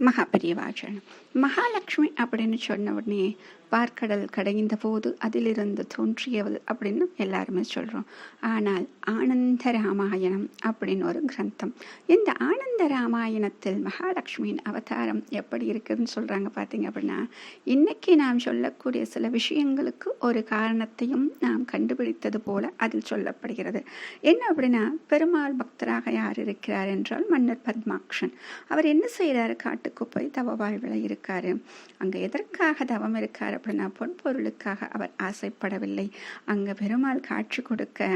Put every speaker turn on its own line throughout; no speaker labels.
மகாபரிவாச்சரணம் மகாலட்சுமி அப்படின்னு சொன்ன உடனே பார்க்கடல் கடைந்த போது அதிலிருந்து தோன்றியவள் அப்படின்னு எல்லாருமே சொல்கிறோம் ஆனால் ஆனந்த ராமாயணம் அப்படின்னு ஒரு கிரந்தம். இந்த ஆனந்த ராமாயணத்தில் மகாலட்சுமியின் அவதாரம் எப்படி இருக்குதுன்னு சொல்கிறாங்க பார்த்தீங்க அப்படின்னா இன்னைக்கு நாம் சொல்லக்கூடிய சில விஷயங்களுக்கு ஒரு காரணத்தையும் நாம் கண்டுபிடித்தது போல அதில் சொல்லப்படுகிறது. என்ன அப்படின்னா பெருமாள் பக்தராக யார் இருக்கிறார் என்றால் மன்னர் பத்மாக்ஷன். அவர் என்ன செய்கிறாரு காட்டுக்கு போய் தவ வாழ்வில் இருக்காரு. அங்கே எதற்காக தவம் இருக்கார் அப்படின்னா பொன்பொருளுக்காக அவர் ஆசைப்படவில்லை. அங்கே பெருமாள் காட்சி கொடுக்க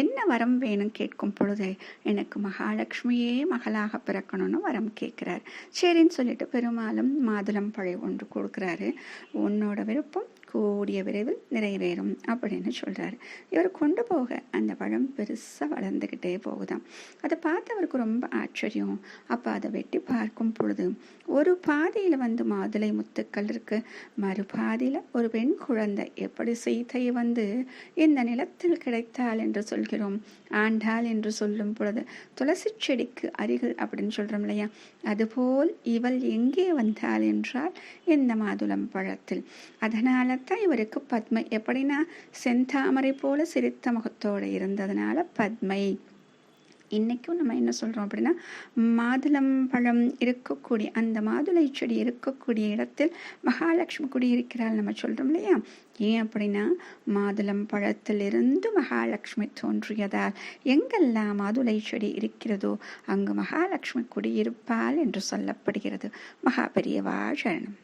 என்ன வரம் வேணும் கேட்கும் பொழுது எனக்கு மகாலட்சுமியே மகளாக பிறக்கணும்னு வரம் கேட்குறார். சரின்னு சொல்லிட்டு பெருமாளும் மாதுளம் பழை ஒன்று கொடுக்குறாரு. உன்னோட விருப்பம் கூடிய விரைவில் நிறைவேறும் அப்படின்னு சொல்கிறாரு இவர் கொண்டு போக அந்த பழம் பெருசாக வளர்ந்துக்கிட்டே போகுதாம். அதை பார்த்து அவருக்கு ரொம்ப ஆச்சரியம். அப்போ அதை வெட்டி பார்க்கும் பொழுது ஒரு பாதியில் வந்து மாதுளை முத்துக்கள் இருக்கு. மறுபாதியில் ஒரு பெண் குழந்தை எப்படி சீதை வந்து இந்த நிலத்தில் கிடைத்தாள் என்று சொல்கிறோம். ஆண்டாள் என்று சொல்லும் பொழுது துளசி செடிக்கு அருகில் அப்படின்னு சொல்கிறோம் இல்லையா? அதுபோல் இவள் எங்கே வந்தாள் என்றால் இந்த மாதுளம் பழத்தில். அதனால பார்த்தா இவருக்கு பத்மை. எப்படின்னா செந்தாமரை போல சிரித்த முகத்தோடு இருந்ததுனால பத்மை. இன்றைக்கும் நம்ம என்ன சொல்கிறோம் அப்படின்னா மாதுளம் பழம் இருக்கக்கூடிய அந்த மாதுளை செடி இருக்கக்கூடிய இடத்தில் மகாலட்சுமி குடியிருக்கிறாள் நம்ம சொல்கிறோம் இல்லையா? ஏன் அப்படின்னா மாதுளம் பழத்திலிருந்து மகாலட்சுமி தோன்றியதால் எங்கெல்லாம் மாதுளை செடி இருக்கிறதோ அங்கு மகாலட்சுமி குடியிருப்பாள் என்று சொல்லப்படுகிறது. மகாபெரியவா சரணம்.